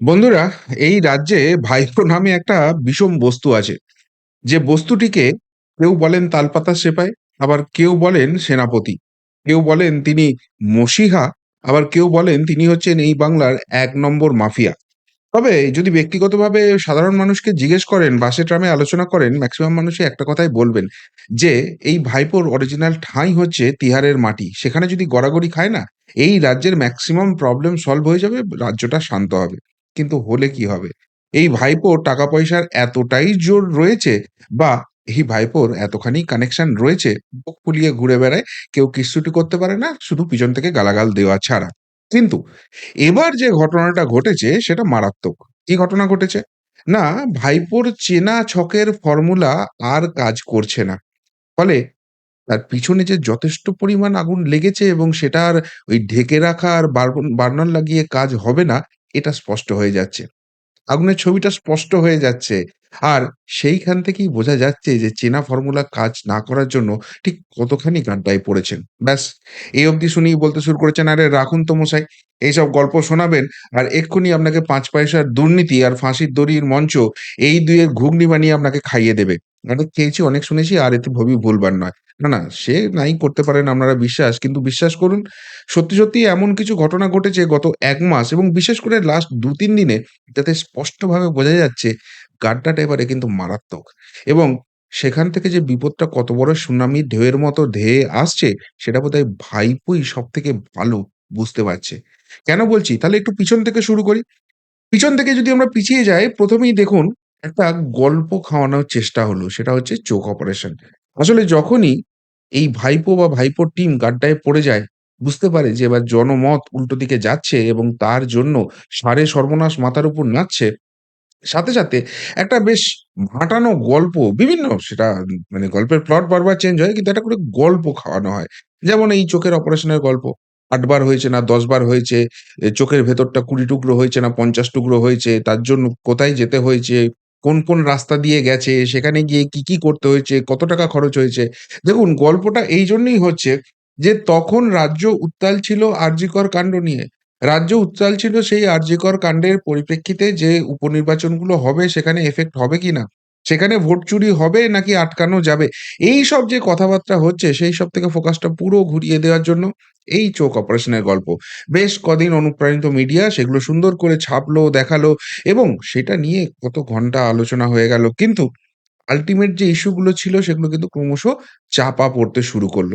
বন্ধুরা, এই রাজ্যে ভাইপো নামে একটা বিষম বস্তু আছে। যে বস্তুটিকে কেউ বলেন তালপাতা সেপাই, আবার কেউ বলেন সেনাপতি। কেউ বলেন তিনি মসিহা, আবার কেউ বলেন তিনি হচ্ছেন এই বাংলার এক নম্বর মাফিয়া। তবে যদি ব্যক্তিগতভাবে সাধারণ মানুষকে জিজ্ঞেস করেন বাসে ট্রামে আলোচনা করেন, ম্যাক্সিমাম মানুষই একটা কথাই বলবেন যে, এই ভাইপোর অরিজিনাল ঠাঁই হচ্ছে তিহারের মাটি। সেখানে যদি গড়াগড়ি খায় না, এই রাজ্যের ম্যাক্সিমাম প্রবলেম সলভ হয়ে যাবে, রাজ্যটা শান্ত হবে। কিন্তু হলে কি হবে এই ভাইপোর টাকা পয়সার এতটাই জোর রয়েছে বা এই ভাইপোর এতখানি কানেকশন রয়েছে বুক ফুলিয়ে ঘুরে বেড়ায় কেউ কিস্তুটি করতে পারে না শুধু পিছন থেকে গালাগাল দেওয়া ছাড়া কিন্তু এবার যে ঘটনাটা ঘটেছে সেটা মারাত্মক। কি ঘটনা ঘটেছে? না ভাইপোর চেনা ছকের ফর্মুলা আর কাজ করছে না। ফলে তার পিছনে যে যথেষ্ট পরিমাণ আগুন লেগেছে এবং সেটা আর ওই ঢেকে রাখা আর বার্নার লাগিয়ে কাজ হবে না, এটা স্পষ্ট হয়ে যাচ্ছে। আগুনের ছবিটা স্পষ্ট হয়ে যাচ্ছে। আর সেইখান থেকেই বোঝা যাচ্ছে যে চেনা ফর্মুলা কাজ না করার জন্য ঠিক কতখানি গাড্ডায় পড়েছেন। ব্যাস এই অবধি শুনেই বলতে শুরু করেছেন, "আরে রাখুন তো মশাই, এইসব গল্প শোনাবেন আর এক্ষুনি আপনাকে পাঁচ পয়সার দুর্নীতি আর ফাঁসির দড়ির মঞ্চ এই ২ এর ঘুগনি বানিয়ে আপনাকে খাইয়ে দেবে।" অনেক খেয়েছি, অনেক শুনেছি আর এতে ভবি ভুলবার নয়। না, না সে নাই করতে পারেন আপনারা বিশ্বাস। কিন্তু বিশ্বাস করুন সত্যি, সত্যিই এমন কিছু ঘটনা ঘটেছে গত ১ মাস এবং বিশেষ করে লাস্ট ২-৩ দিনে যাতে স্পষ্টভাবে বোঝা যাচ্ছে গাড্ডাটা এবারে কিন্তু মারাত্মক। এবং সেখান থেকে যে বিপদটা কত বড় সুনামির ঢেউয়ের মতো ধেয়ে আসছে সেটা বোধহয় ভাইপোই সবথেকে ভালো বুঝতে পারছে। কেন বলছি? তাহলে একটু পিছন থেকে শুরু করি। পিছন থেকে যদি আমরা পিছিয়ে যাই প্রথমেই দেখুন একটা গল্প খাওয়ানোর চেষ্টা হলো। সেটা হচ্ছে চোখ অপারেশন। আসলে যখনই এই ভাইপো বা ভাইপোর টিম গাড্ডায় পড়ে যায়, বুঝতে পারে যে এবার জনমত উল্টো দিকে যাচ্ছে এবং তার জন্য সারে সর্বনাশ মাথার উপর নাচছে। সাথে, সাথে একটা বেশ ভাঁটানো গল্প বিভিন্ন সেটা মানে গল্পের প্লট বারবার চেঞ্জ হয় কিন্তু একটা করে গল্প খাওয়ানো হয়। যেমন এই চোখের অপারেশনের গল্প। আটবার হয়েছে না ১০ বার হয়েছে, চোখের ভেতরটা ২০ টুকরো হয়েছে না ৫০ টুকরো হয়েছে, তার জন্য কোথায় যেতে হয়েছে, কোন, কোন রাস্তা দিয়ে গেছে, সেখানে গিয়ে কি, কি করতে হয়েছে, কত টাকা খরচ হয়েছে। দেখুন গল্পটা এই জন্যই হচ্ছে যে তখন রাজ্য উত্তাল ছিল আর্যিকর কাণ্ড নিয়ে। রাজ্য উত্তাল ছিল সেই আর্যিকর কাণ্ডের পরিপ্রেক্ষিতে যে উপনির্বাচনগুলো হবে সেখানে এফেক্ট হবে কিনা? সেখানে ভোট চুরি হবে নাকি আটকানো যাবে? এই সব যে কথাবার্তা হচ্ছে সেই সব থেকে ফোকাসটা পুরো ঘুরিয়ে দেওয়ার জন্য এই চোখ অপারেশনের গল্প। বেশ কদিন অনুপ্রাণিত মিডিয়া সেগুলো সুন্দর করে ছাপলো, দেখাল এবং সেটা নিয়ে কত ঘণ্টা আলোচনা হয়ে গেল। কিন্তু আল্টিমেট যে ইস্যু গুলো ছিল সেগুলো কিন্তু ক্রমশ চাপা পড়তে শুরু করল।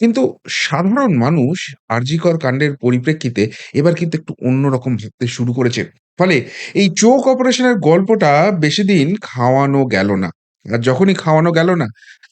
কিন্তু সাধারণ মানুষ আরজিকর কাণ্ডের পরিপ্রেক্ষিতে এবার কিন্তু একটু অন্যরকম ভাবতে শুরু করেছে। ফলে এই চোখ অপারেশনের গল্পটা বেশিদিন খাওয়ানো গেল না। আর যখনই খাওয়ানো গেল না,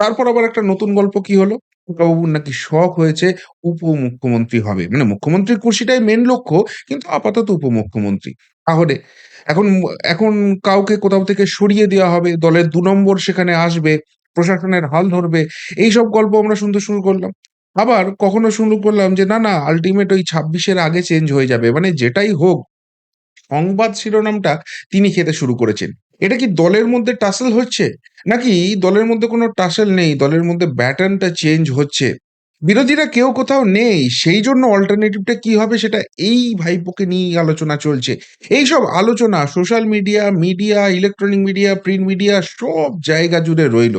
তারপর আবার একটা নতুন গল্প কি হলো? খোকাবাবুর নাকি শখ হয়েছে উপমুখ্যমন্ত্রী হবে। মানে মুখ্যমন্ত্রীর কুর্সিটাই মেন লক্ষ্য কিন্তু আপাতত উপমুখ্যমন্ত্রী। তাহলে এখন এখন কাউকে কোথাও থেকে সরিয়ে দেওয়া হবে, দলের দু নম্বর সেখানে আসবে, প্রশাসনের হাল ধরবে। এইসব গল্প আমরা শুনতে শুরু করলাম। আবার কখনো শুরু করলাম যে না, না আল্টিমেট ওই ছাব্বিশের আগে চেঞ্জ হয়ে যাবে। মানে যেটাই হোক সংবাদ শিরোনামটা তিনি খেতে শুরু করেছেন। এটা কি দলের মধ্যে টাসেল হচ্ছে? নাকি দলের মধ্যে কোনো টাসেল নেই, দলের মধ্যে ব্যাটনটা চেঞ্জ হচ্ছে? বিরোধীরা কেউ কোথাও নেই। সেই জন্য অল্টারনেটিভটা কি হবে সেটা এই ভাইপোকে নিয়েই আলোচনা চলছে। এইসব আলোচনা social media, media, electronic media, print media সব জায়গা জুড়ে রইল।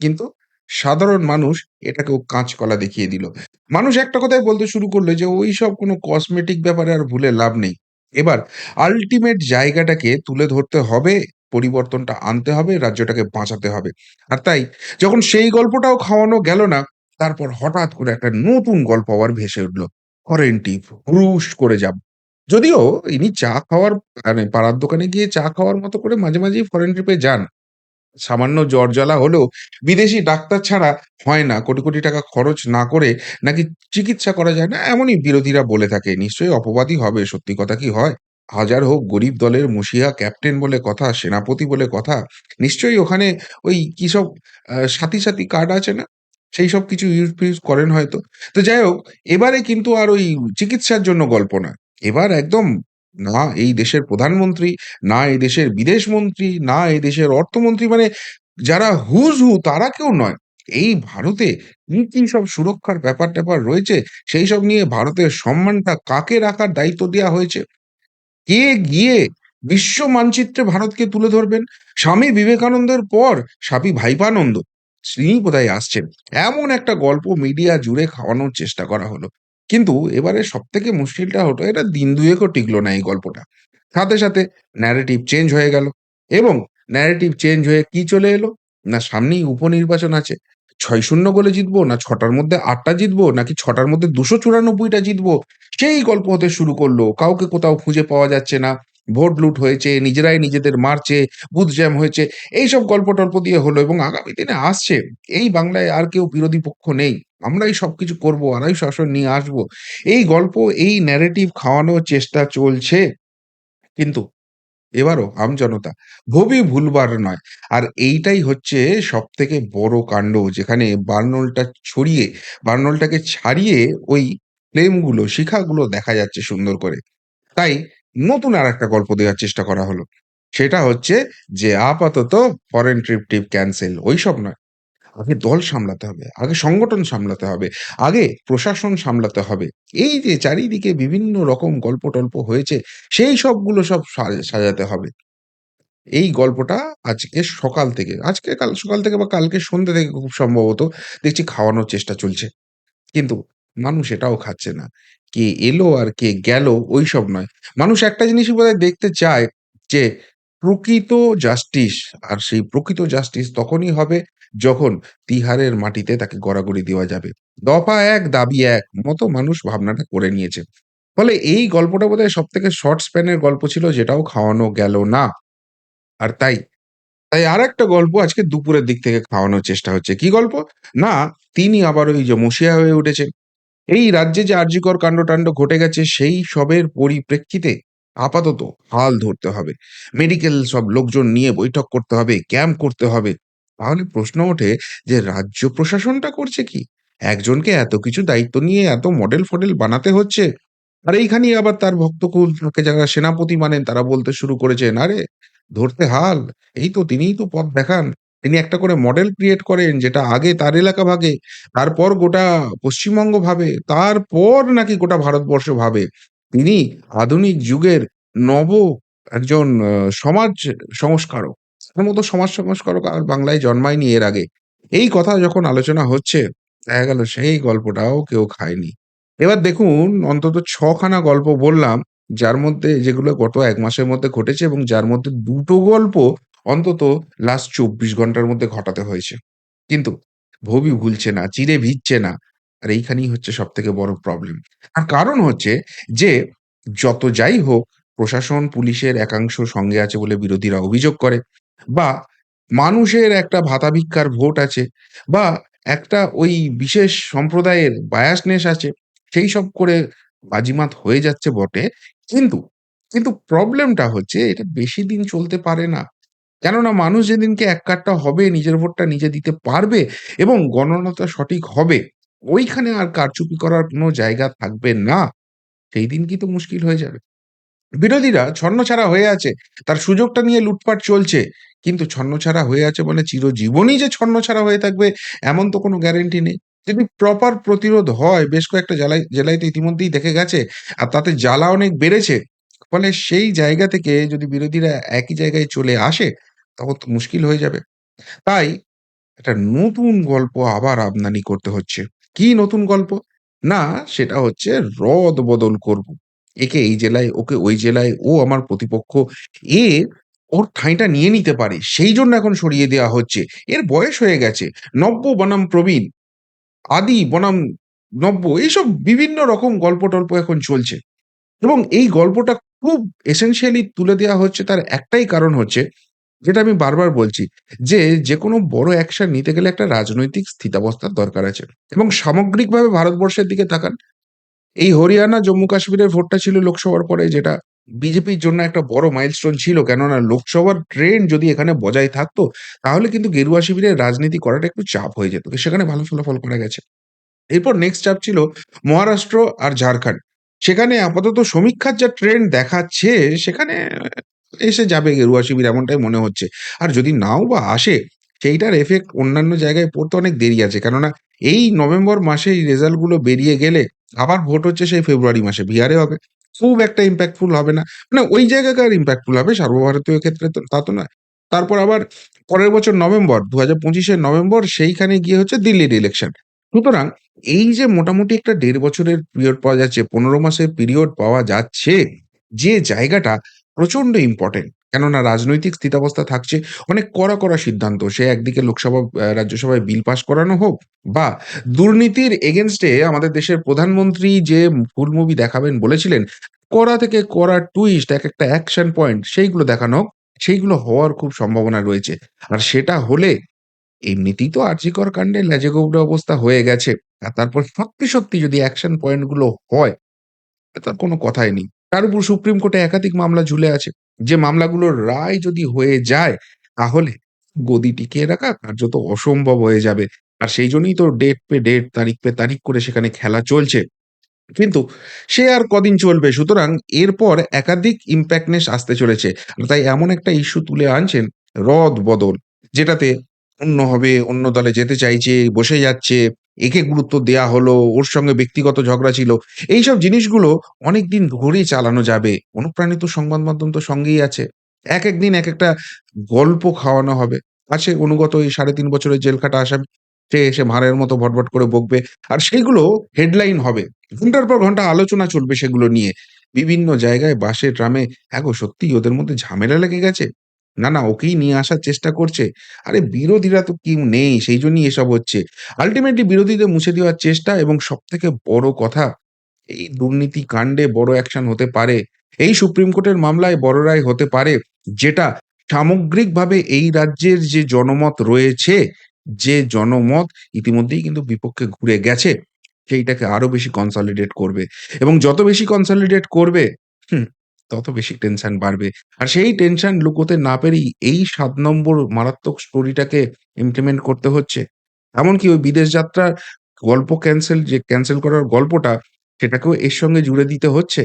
কিন্তু সাধারণ মানুষ এটাকেও কাঁচকলা দেখিয়ে দিল। মানুষ একটা কথাই বলতে শুরু করল যে ওই সব কোনো কসমেটিক ব্যাপারে আর ভুলে লাভ নেই। এবার আলটিমেট জায়গাটাকে তুলে ধরতে হবে, পরিবর্তনটা আনতে হবে, রাজ্যটাকে বাঁচাতে হবে। আর তাই যখন সেই গল্পটাও খাওয়ানো গেল না, তারপর হঠাৎ করে একটা নতুন গল্প আবার ভেসে উঠল। ফরেন হুশ করে যাব। যদিও ইনি চা খাওয়ার মানে পাড়ার দোকানে গিয়ে চা খাওয়ার মতো করে মাঝে, মাঝেই ফরেন ট্রিপে যান। সামান্য জ্বর-জ্বালা হলেও বিদেশি ডাক্তার ছাড়া হয় না। কোটি, কোটি টাকা খরচ না করে নাকি চিকিৎসা করা যায় না, এমনই বিরোধীরা বলে থাকে। নিশ্চয়ই অপবাদই হবে, সত্যি কথা কি হয়? হাজার হোক গরিব দলের মসিহা ক্যাপ্টেন বলে কথা, সেনাপতি বলে কথা। নিশ্চয়ই ওখানে ওই কি সব সাথী, সাথী কার্ড আছে না? সেই সব কিছু ইউজ-ফিউজ করেন হয়তো। তো যাই হোক, এবারে কিন্তু আর ওই চিকিৎসার জন্য গল্প না। এবার একদম না এই দেশের প্রধানমন্ত্রী, না এই দেশের বিদেশমন্ত্রী, না এই দেশের অর্থমন্ত্রী মানে যারা হুজ হু তারা কেউ নয়। এই ভারতে কি, কি সব সুরক্ষার ব্যাপার-ট্যাপার রয়েছে, সেই সব নিয়ে ভারতের সম্মানটা কাকে রাখার দায়িত্ব দেওয়া হয়েছে কে গিয়ে বিশ্ব মানচিত্রে ভারতকে তুলে ধরবেন? স্বামী বিবেকানন্দের পর স্বামী ভাইপানন্দ তিনি বোধহয় আসছেন। এমন একটা গল্প মিডিয়া জুড়ে খাওয়ানোর চেষ্টা করা হলো। কিন্তু এবারে সব থেকে মুশকিলটা হলো এটা দিন দুয়েকও টিকলো না এই গল্পটা। সাথে, সাথে ন্যারেটিভ চেঞ্জ হয়ে গেল এবং ন্যারেটিভ চেঞ্জ হয়ে কি চলে এলো? না সামনেই উপনির্বাচন আছে। ৬-০ গোলে জিতবো না ছটার মধ্যে আটটা জিতবো নাকি ছটার মধ্যে দুশো চুরানব্বইটা জিতবো? সেই গল্প হতে শুরু করল। কাউকে কোথাও খুঁজে পাওয়া যাচ্ছে না। ভোট লুট হয়েছে, নিজেরাই নিজেদের মারছে, বুথ জ্যাম হয়েছে। এইসব গল্প-টল্প দিয়ে হলো এবং আগামী দিনে আসছে এই বাংলায় আর কেউ বিরোধী পক্ষ নেই। আমরাই সবকিছু করব, আরাই শাসন নিয়ে আসব। এই গল্প, এই ন্যারেটিভ খাওয়ানোর চেষ্টা চলছে। কিন্তু এবারও আমজনতা ভবি ভুলবার নয়। আর এইটাই হচ্ছে সব থেকে বড় কাণ্ড যেখানে বার্নলটা ছড়িয়ে বার্নলটাকে ছাড়িয়ে ওই ফ্লেমগুলো, শিখাগুলো দেখা যাচ্ছে সুন্দর করে। তাই নতুন আরেকটা গল্প দেওয়ার চেষ্টা করা হলো। সেটা হচ্ছে যে আপাতত ফরেন ট্রিপ-টিপ ক্যানসেল ওইসব নয়। আগে দল সামলাতে হবে, আগে সংগঠন সামলাতে হবে, আগে প্রশাসন সামলাতে হবে। এই যে চারিদিকে বিভিন্ন রকম গল্প-টল্প হয়েছে সেই সবগুলো সব সাজাতে হবে। এই গল্পটা আজকে সকাল থেকে, আজকে কাল সকাল থেকে বা কালকে সন্ধ্যে থেকে খুব সম্ভবত দেখছি খাওয়ানোর চেষ্টা চলছে। কিন্তু মানুষ এটাও খাচ্ছে না। কে এলো আর কে গেল ওইসব নয়। মানুষ একটা জিনিসই বোধহয় দেখতে চায় যে প্রকৃত জাস্টিস আর সেই প্রকৃত জাস্টিস তখনই হবে যখন তিহারের মাটিতে তাকে গড়াগড়ি দেওয়া যাবে। দফা এক দাবি এক মতো মানুষ ভাবনাটা করে নিয়েছে। ফলে এই গল্পটা বোধহয় সব থেকে শর্ট স্প্যানের গল্প ছিল যেটাও খাওয়ানো গেল না। আর তাই, তাই আর একটা গল্প আজকে দুপুরের দিক থেকে খাওয়ানোর চেষ্টা হচ্ছে। কি গল্প? না তিনি আবার ওই যে মসিয়া হয়ে উঠেছেন। এই রাজ্যে যে আরজিকর কাণ্ডটাণ্ড ঘটে গেছে সেই সবের পরিপ্রেক্ষিতে আপাতত হাল ধরতে হবে। মেডিকেল সব লোকজন নিয়ে বৈঠক করতে হবে, ক্যাম্প করতে হবে। তাহলে প্রশ্ন ওঠে যে রাজ্য প্রশাসনটা করছে কি? একজনকে এত কিছু দায়িত্ব নিয়ে এত মডেল-ফডেল বানাতে হচ্ছে। আর এইখানেই আবার তার ভক্তকুল তাকে যারা সেনাপতি মানেন তারা বলতে শুরু করেছেন, "আরে ধরতে হাল, এই তো তিনিই তো পথ দেখান।" তিনি একটা করে মডেল ক্রিয়েট করেন যেটা আগে তার এলাকা ভাগে, তারপর গোটা পশ্চিমবঙ্গ ভাবে, তারপর নাকি গোটা ভারতবর্ষ ভাবে। তিনি আধুনিক যুগের নব একজন সমাজ সংস্কারক। তার মতো সমাজ সংস্কারক আর বাংলায় জন্মায়নি এর আগে। এই কথা যখন আলোচনা হচ্ছে, দেখা গেল সেই গল্পটাও কেউ খায়নি। এবার দেখুন অন্তত ৬ খানা গল্প বললাম, যার মধ্যে যেগুলো গত ১ মাসের মধ্যে ঘটেছে এবং যার মধ্যে ২ টো গল্প অন্তত লাস্ট ২৪ ঘণ্টার মধ্যে ঘটাতে হয়েছে। কিন্তু ভবি ভুলছে না, চিড়ে ভিজছে না। আর এইখানেই হচ্ছে সব থেকে বড় প্রবলেম। আর কারণ হচ্ছে যে যত যাই হোক প্রশাসন, পুলিশের একাংশ সঙ্গে আছে বলে বিরোধীরা অভিযোগ করে বা মানুষের একটা ভাতা ভিক্ষার ভোট আছে বা একটা ওই বিশেষ সম্প্রদায়ের বায়াসনেস আছে। সেই সব করে বাজিমাত হয়ে যাচ্ছে বটে। কিন্তু, কিন্তু প্রবলেমটা হচ্ছে এটা বেশি দিন চলতে পারে না। কেননা মানুষ যেদিনকে এককাট্টা হবে, নিজের ভোটটা নিজে দিতে পারবে এবং গণনাটা সঠিক হবে, ওইখানে আর কারচুপি করার কোনো জায়গা থাকবে না। সেই দিন কি তো মুশকিল হয়ে যাবে। বিরোধীরা ছন্নছাড়া হয়ে আছে। তার সুযোগটা নিয়ে লুটপাট চলছে। কিন্তু ছন্নছাড়া হয়ে আছে বলে চিরজীবনই যে ছন্নছাড়া হয়ে থাকবে এমন তো কোনো গ্যারেন্টি নেই। যদি প্রপার প্রতিরোধ হয়, বেশ কয়েকটা জেলায় জেলায় তো ইতিমধ্যেই দেখে গেছে। আর তাতে জ্বালা অনেক বেড়েছে। ফলে সেই জায়গা থেকে যদি বিরোধীরা একই জায়গায় চলে আসে, তখন তো মুশকিল হয়ে যাবে। তাই একটা নতুন গল্প আবার আমদানি করতে হচ্ছে। কি নতুন গল্প? না সেটা হচ্ছে রদ-বদল করব। একে এই জেলায়, ওকে ওই জেলায়, ও আমার প্রতিপক্ষ। এ ওর ঠাঁইটা নিয়ে নিতে পারে। সেই জন্য এখন সরিয়ে দেওয়া হচ্ছে। এর বয়স হয়ে গেছে। নব্য বনাম প্রবীণ, আদি বনাম নব্য এইসব বিভিন্ন রকম গল্প-টল্প এখন চলছে। এবং এই গল্পটা খুব essentially তুলে দেওয়া হচ্ছে তার একটাই কারণ হচ্ছে, যেটা আমি বারবার বলছি যে, যেকোনো বড় অ্যাকশন নিতে গেলে একটা রাজনৈতিক স্থিতাবস্থার দরকার আছে। এবং সামগ্রিকভাবে ভারতবর্ষের দিকে তাকান। এই হরিয়ানা, জম্মু কাশ্মীরের ভোটটা ছিল লোকসভার পরে যেটা বিজেপির জন্য একটা বড় মাইলস্টোন ছিল। কেননা লোকসভার ট্রেন্ড যদি এখানে বজায় থাকতো, তাহলে কিন্তু গেরুয়া শিবিরের রাজনীতি করাটা একটু চাপ হয়ে যেত। সেখানে ভালো ফলাফল করা গেছে। এরপর নেক্সট চাপ ছিল মহারাষ্ট্র আর ঝাড়খণ্ড। সেখানে আপাতত সমীক্ষার যা ট্রেন্ড দেখাচ্ছে, সেখানে এসে যাবে গেরুয়া শিবির এমনটাই মনে হচ্ছে। আর যদি নাও বা আসে, সেইটার এফেক্ট অন্যান্য জায়গায় পড়তে অনেক দেরি আছে। কেননা এই নভেম্বর মাসে এই রেজাল্টগুলো বেরিয়ে গেলে আবার ভোট হচ্ছে সেই ফেব্রুয়ারি মাসে। বিহারে হবে। খুব একটা ইম্প্যাক্টফুল হবে না। মানে ওই জায়গাকার ইম্প্যাক্টফুল হবে সর্বভারতীয় ক্ষেত্রে তো তা তো নয়। তারপর আবার পরের বছর নভেম্বর ২০২৫ এর নভেম্বর সেইখানে গিয়ে হচ্ছে দিল্লির ইলেকশন। সুতরাং এই যে মোটামুটি একটা দেড় বছরের পিরিয়ড পাওয়া যাচ্ছে, ১৫ মাসের পিরিয়ড পাওয়া যাচ্ছে, যে জায়গাটা প্রচণ্ড ইম্পোর্টেন্ট। কেননা রাজনৈতিক স্থিতাবস্থা থাকছে, অনেক কড়া, কড়া সিদ্ধান্ত। সে একদিকে লোকসভা রাজ্যসভায় বিল পাস করানো হোক বা দুর্নীতির এগেনস্টে আমাদের দেশের প্রধানমন্ত্রী যে ফুল মুভি দেখাবেন বলেছিলেন, কড়া থেকে কড়া টুইস্ট এক একটা অ্যাকশন পয়েন্ট সেইগুলো দেখানো হোক, সেইগুলো হওয়ার খুব সম্ভাবনা রয়েছে। আর সেটা হলে এমনিতেই তো আরজিকর কাণ্ডে ল্যাজে-গোবরে অবস্থা হয়ে গেছে। আর তারপর সত্যি, সত্যি যদি অ্যাকশন পয়েন্টগুলো হয়, তার কোনো কথাই নেই। তার উপর সুপ্রিম কোর্টে একাধিক মামলা ঝুলে আছে। যে মামলাগুলোর রায় যদি হয়ে যায়, তাহলে গদি টিকিয়ে রাখা কার্যত অসম্ভব হয়ে যাবে। আর সেই জন্যই তো ডেট পে ডেট, তারিখ পে তারিখ করে সেখানে খেলা চলছে। কিন্তু সে আর কদিন চলবে? সুতরাং এরপর একাধিক ইমপ্যাক্টনেস আসতে চলেছে। তাই এমন একটা ইস্যু তুলে আনছেন রদ-বদল। যেটাতে অন্য হবে, অন্য দলে যেতে চাইছে, বসে যাচ্ছে, একে গুরুত্ব দেয়া হলো, ওর সঙ্গে ব্যক্তিগত ঝগড়া ছিল। এইসব জিনিসগুলো অনেক দিন ধরেই চালানো যাবে। অনুপ্রাণিত সংবাদ মাধ্যম তো সঙ্গেই আছে। একেক দিন একেকটা গল্প খাওয়ানো হবে। আছে অনুগত এই ৩.৫ বছরের জেল খাটা আসামি। সে এসে ভাঁড়ের মতো ভটভট করে বকবে। আর সেইগুলো হেডলাইন হবে। ঘণ্টার পর ঘণ্টা আলোচনা চলবে সেগুলো নিয়ে। বিভিন্ন জায়গায় বাসে, ট্রামে, "হ্যাঁ গো সত্যিই ওদের মধ্যে ঝামেলা লেগে গেছে? না, না ওকেই নিয়ে আসার চেষ্টা করছে।" আরে বিরোধীরা তো কেউ নেই সেই জন্যই এসব হচ্ছে। আল্টিমেটলি বিরোধীদের মুছে দেওয়ার চেষ্টা এবং সবথেকে বড় কথা, এই দুর্নীতি কাণ্ডে বড় অ্যাকশন হতে পারে। এই সুপ্রিম কোর্টের মামলায় বড় রায় হতে পারে। যেটা সামগ্রিকভাবে এই রাজ্যের যে জনমত রয়েছে, যে জনমত ইতিমধ্যেই কিন্তু বিপক্ষে ঘুরে গেছে, সেইটাকে আরও বেশি কনসলিডেট করবে। এবং যত বেশি কনসলিডেট করবে, হুম, তত বেশি টেনশন বাড়বে। আর সেই টেনশন লুকোতে না পেরেই এই ৭ নম্বর মারাত্মক স্টোরিটাকে ইমপ্লিমেন্ট করতে হচ্ছে। এমনকি ওই বিদেশ যাত্রার গল্প ক্যানসেল যে ক্যানসেল করার গল্পটা, সেটাকেও এর সঙ্গে জুড়ে দিতে হচ্ছে।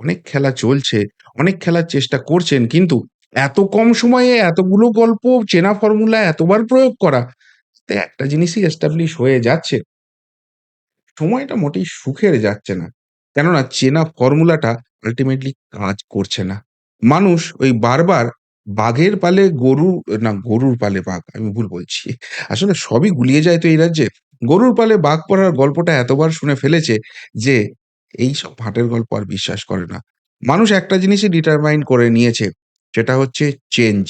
অনেক খেলা চলছে, অনেক খেলার চেষ্টা করছেন। কিন্তু এত কম সময়ে এতগুলো গল্প চেনা ফর্মুলা এতবার প্রয়োগ করা, একটা জিনিসই এস্টাবলিশ হয়ে যাচ্ছে। সময়টা মোটেই সুখের যাচ্ছে না। কেননা চেনা ফর্মুলাটা আল্টিমেটলি কাজ করছে না। মানুষ ওই বারবার বাঘের পালে গরু না গরুর পালে বাঘ, আমি ভুল বলছি। আসলে সবই গুলিয়ে যায় তো এই রাজ্যে। গরুর পালে বাঘ পড়ার গল্পটা এতবার শুনে ফেলেছে যে, এই সব ভাটের গল্প আর বিশ্বাস করে না। মানুষ একটা জিনিসই ডিটারমাইন করে নিয়েছে, সেটা হচ্ছে চেঞ্জ।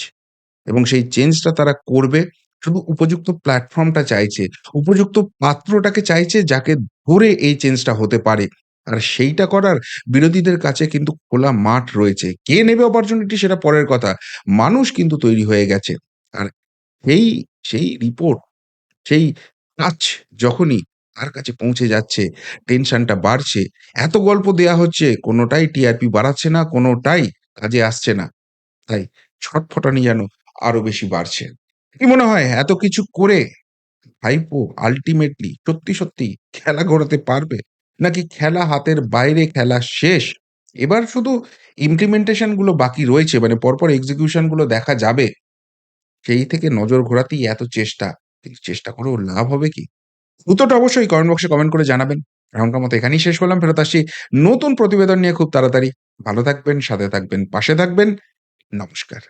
এবং সেই চেঞ্জটা তারা করবে, শুধু উপযুক্ত প্ল্যাটফর্মটা চাইছে। উপযুক্ত পাত্রটাকে চাইছে যাকে ধরে এই চেঞ্জটা হতে পারে। আর সেইটা করার বিরোধীদের কাছে কিন্তু খোলা মাঠ রয়েছে। কে নেবে অপরচুনিটি সেটা পরের কথা। মানুষ কিন্তু তৈরি হয়ে গেছে। আর সেই, সেই রিপোর্ট, সেই টাচ যখনই তার কাছে পৌঁছে যাচ্ছে, টেনশনটা বাড়ছে। এত গল্প দেয়া হচ্ছে, কোনোটাই টিআরপি বাড়াচ্ছে না, কোনোটাই কাজে আসছে না। তাই ছটফটানি যেন আরও বেশি বাড়ছে। কি মনে হয় এত কিছু করে ভাইপো আলটিমেটলি সত্যি, সত্যি খেলা ঘোরাতে পারবে? নাকি খেলা হাতের বাইরে, খেলা শেষ? এবার শুধু ইমপ্লিমেন্টেশনগুলো বাকি রয়েছে মানে পরপর এক্সিকিউশনগুলো দেখা যাবে। সেই থেকে নজর ঘোরাতেই এত চেষ্টা। চেষ্টা করেও লাভ হবে কি? উত্তরটা অবশ্যই কমেন্ট বক্সে কমেন্ট করে জানাবেন। এখনকার মতো এখানেই শেষ করলাম। ফেরত আসছি নতুন প্রতিবেদন নিয়ে খুব তাড়াতাড়ি। ভালো থাকবেন, সাথে থাকবেন, পাশে থাকবেন। নমস্কার।